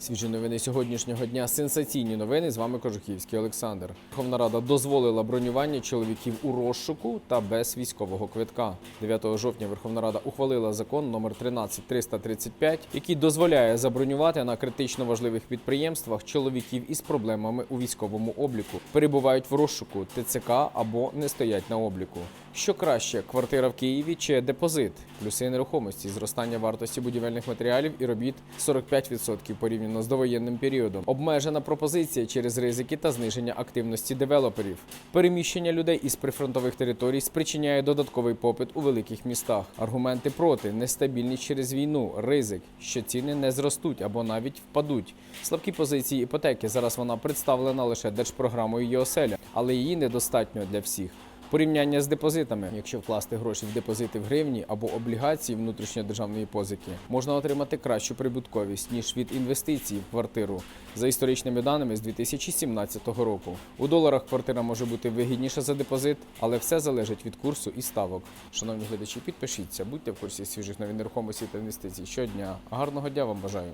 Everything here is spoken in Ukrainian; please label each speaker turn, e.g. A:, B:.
A: Свіжі новини сьогоднішнього дня. Сенсаційні новини. З вами Кожухівський Олександр. Верховна Рада дозволила бронювання чоловіків у розшуку та без військового квитка. 9 жовтня Верховна Рада ухвалила закон номер 13335, який дозволяє забронювати на критично важливих підприємствах чоловіків із проблемами у військовому обліку, перебувають в розшуку ТЦК або не стоять на обліку. Що краще, квартира в Києві чи депозит? Плюси нерухомості, зростання вартості будівельних матеріалів і робіт 45% порівняно з довоєнним періодом. Обмежена пропозиція через ризики та зниження активності девелоперів. Переміщення людей із прифронтових територій спричиняє додатковий попит у великих містах. Аргументи проти нестабільність через війну, ризик, що ціни не зростуть або навіть впадуть. Слабкі позиції іпотеки. Зараз вона представлена лише держпрограмою «Єоселя», але її недостатньо для всіх. Порівняння з депозитами, якщо вкласти гроші в депозити в гривні або облігації внутрішньодержавної позики, можна отримати кращу прибутковість ніж від інвестицій в квартиру за історичними даними з 2017 року. У доларах квартира може бути вигідніша за депозит, але все залежить від курсу і ставок. Шановні глядачі, підпишіться, будьте в курсі свіжих новин нерухомості та інвестицій щодня. Гарного дня вам бажаю!